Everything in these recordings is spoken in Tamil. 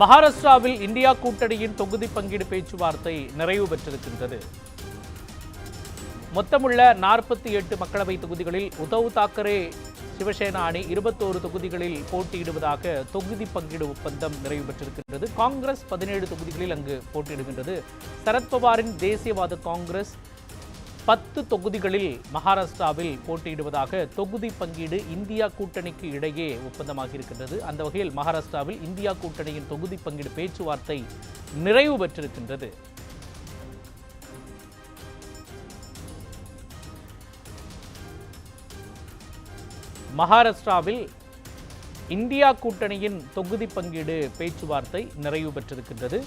மகாராஷ்டிராவில் இந்தியா கூட்டணியின் தொகுதி பங்கீடு பேச்சுவார்த்தை நிறைவு பெற்றிருக்கின்றது. மொத்தமுள்ள நாற்பத்தி எட்டு மக்களவை தொகுதிகளில் உத்தவ் தாக்கரே சிவசேனா அணி இருபத்தோரு தொகுதிகளில் போட்டியிடுவதாக தொகுதி பங்கீடு ஒப்பந்தம் நிறைவு பெற்றிருக்கின்றது. காங்கிரஸ் பதினேழு தொகுதிகளில் அங்கு போட்டியிடுகின்றது. சரத்பவாரின் தேசியவாத காங்கிரஸ் பத்து தொகுதிகளில் மகாராஷ்டிராவில் போட்டியிடுவதாக தொகுதி பங்கீடு இந்தியா கூட்டணிக்கு இடையே ஒப்பந்தமாக இருக்கின்றது அந்த வகையில் மகாராஷ்டிராவில் இந்தியா கூட்டணியின் தொகுதி பங்கீடு பேச்சுவார்த்தை நிறைவு பெற்றிருக்கின்றது. மகாராஷ்டிராவில் இந்தியா கூட்டணியின் தொகுதி பங்கீடு பேச்சுவார்த்தை நிறைவு பெற்றிருக்கின்றது.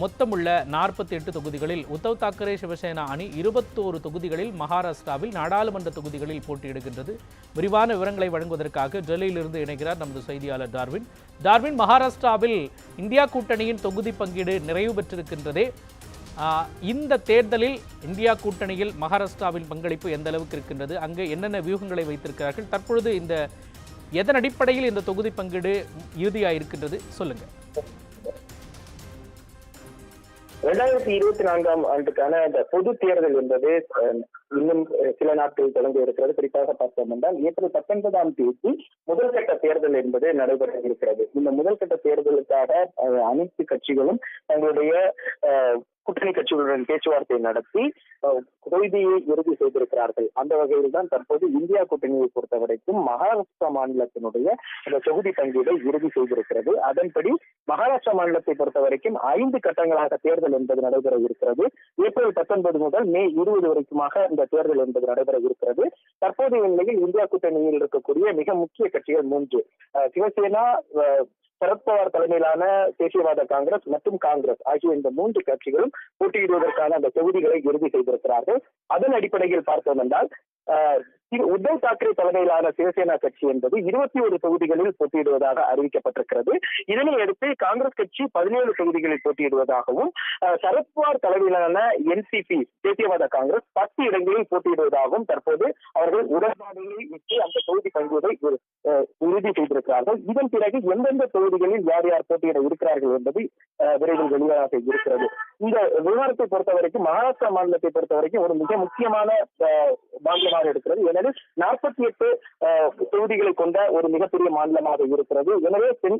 மொத்தமுள்ள நாற்பத்தி எட்டு தொகுதிகளில் உத்தவ் தாக்கரே சிவசேனா அணி இருபத்தோரு தொகுதிகளில் மகாராஷ்டிராவில் நாடாளுமன்ற தொகுதிகளில் போட்டியிடுகின்றது. விரிவான விவரங்களை வழங்குவதற்காக டெல்லியிலிருந்து இணைகிறார் நமது செய்தியாளர் டார்வின். டார்வின் மகாராஷ்டிராவில் இந்தியா கூட்டணியின் தொகுதி பங்கீடு நிறைவு பெற்றிருக்கின்றதே. இந்த தேர்தலில் இந்தியா கூட்டணியில் மகாராஷ்டிராவின் பங்களிப்பு எந்த அளவுக்கு இருக்கின்றது? அங்கே என்னென்ன வியூகங்களை வைத்திருக்கிறார்கள்? தற்பொழுது இந்த எதன் அடிப்படையில் இந்த தொகுதி பங்கீடு இறுதியாக இருக்கின்றது சொல்லுங்கள் ரெண்டாயிரத்தி இருபத்தி நான்காம் ஆண்டுக்கான அந்த பொது தேர்தல் என்பது இன்னும் சில நாட்கள் தொடங்க இருக்கிறது. குறிப்பாக பார்த்தோம் என்றால் ஏப்ரல் பத்தொன்பதாம் தேதி முதல் கட்ட தேர்தல் என்பது நடைபெற இருக்கிறது. இந்த முதல் கட்ட தேர்தலுக்காக அனைத்து கட்சிகளும் தங்களுடைய கூட்டணி கட்சிகளுடன் பேச்சுவார்த்தை நடத்தி கொள்கையை இறுதி செய்திருக்கிறார்கள். அந்த வகையில் தான் தற்போது இந்தியா கூட்டணியை பொறுத்த வரைக்கும் மகாராஷ்டிரா மாநிலத்தினுடைய அந்த தொகுதி பங்கீடை இறுதி செய்திருக்கிறது. அதன்படி மகாராஷ்டிரா மாநிலத்தை பொறுத்த வரைக்கும் ஐந்து கட்டங்களாக தேர்தல் என்பது நடைபெற இருக்கிறது. ஏப்ரல் பத்தொன்பது முதல் மே இருபது வரைக்குமாக இந்த தேர்தல் என்பது நடைபெற இருக்கிறது. தற்போதைய நிலையில் இந்தியா கூட்டணியில் இருக்கக்கூடிய மிக முக்கிய கட்சிகள் மூன்று. சிவசேனா அஹ், சரத்பவார் தலைமையிலான தேசியவாத காங்கிரஸ் மற்றும் காங்கிரஸ் ஆகிய இந்த மூன்று கட்சிகளும் போட்டியிடுவதற்கான அந்த தொகுதிகளை இறுதி செய்திருக்கிறார்கள். அதன் அடிப்படையில் பார்த்தோம் என்றால் உத்தவ் தாக்கரே தலைமையிலான சிவசேனா கட்சி என்பது இருபத்தி ஒரு தொகுதிகளில் போட்டியிடுவதாக அறிவிக்கப்பட்டிருக்கிறது. இதனை அடுத்து காங்கிரஸ் கட்சி பதினேழு தொகுதிகளில் போட்டியிடுவதாகவும் அஹ், சரத்பவார் தலைமையிலான என்சிபி தேசியவாத காங்கிரஸ் பத்து இடங்களில் போட்டியிடுவதாகவும் தற்போது அவர்கள் உடன்பாடுகளை விட்டு அந்த தொகுதி பங்குவதை அஹ், உறுதி செய்திருக்கிறார்கள். இதன் பிறகு எந்தெந்த தொகுதிகளில் யார் யார் போட்டியிட இருக்கிறார்கள் என்பது அஹ், விரைவில் வெளியாக இருக்கிறது. இந்த விவகாரத்தை பொறுத்த வரைக்கும் மகாராஷ்டிரா மாநிலத்தை பொறுத்த வரைக்கும் ஒரு மிக முக்கியமான மாநிலமாக இருக்கிறது எனவே நாற்பத்தி எட்டு தொகுதிகளை கொண்ட ஒரு மிகப்பெரிய மாநிலமாக இருக்கிறது. எனவே தென்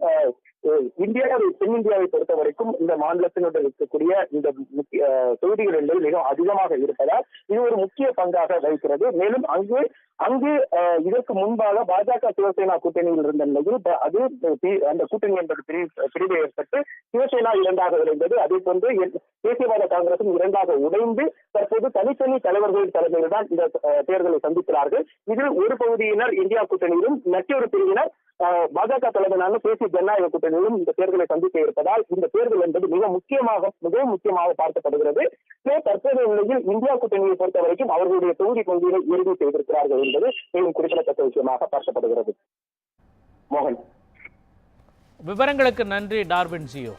இந்தியாவை தென்னிந்தியாவை பொறுத்த வரைக்கும் இந்த மாநிலத்தினுடன் இருக்கக்கூடிய இந்த முக்கிய அஹ், தொகுதிகள் என்பது மிக அதிகமாக இருப்பதால் இது ஒரு முக்கிய பங்காக வகிக்கிறது. மேலும் அங்கு அங்கு அஹ், இதற்கு முன்பாக பாஜக சிவசேனா கூட்டணியில் இருந்த நிலையில் அது அந்த கூட்டணி என்பது பிரி- பிரிவு ஏற்பட்டு சிவசேனா இரண்டாக விளைந்தது. அதே போன்று தேசியவாத காங்கிரசும் இரண்டாக உடைந்து தற்போது தனித்தனி தலைவர்களின் தலைமையில் தான் இந்த தேர்தலை சந்திக்கிறார்கள். இதில் ஒரு பகுதியினர் இந்தியா கூட்டணியிலும் மற்றொரு பிரிவினர் பாஜக தலைமையிலான தேசிய ஜனநாயக கூட்டணியிலும் இந்த தேர்தலை சந்திக்க இருப்பதால் இந்த தேர்தல் என்பது மிக முக்கியமாக மிகவும் முக்கியமாக பார்க்கப்படுகிறது. தற்போதைய நிலையில் இந்தியா கூட்டணியை பொறுத்த வரைக்கும் அவர்களுடைய தொகுதி பங்கீடை இறுதி செய்திருக்கிறார்கள் என்பது மேலும் குறிப்பிடத்தக்க விஷயமாக பார்க்கப்படுகிறது. மோகன். விவரங்களுக்கு நன்றி டார்வின் ஜியோ.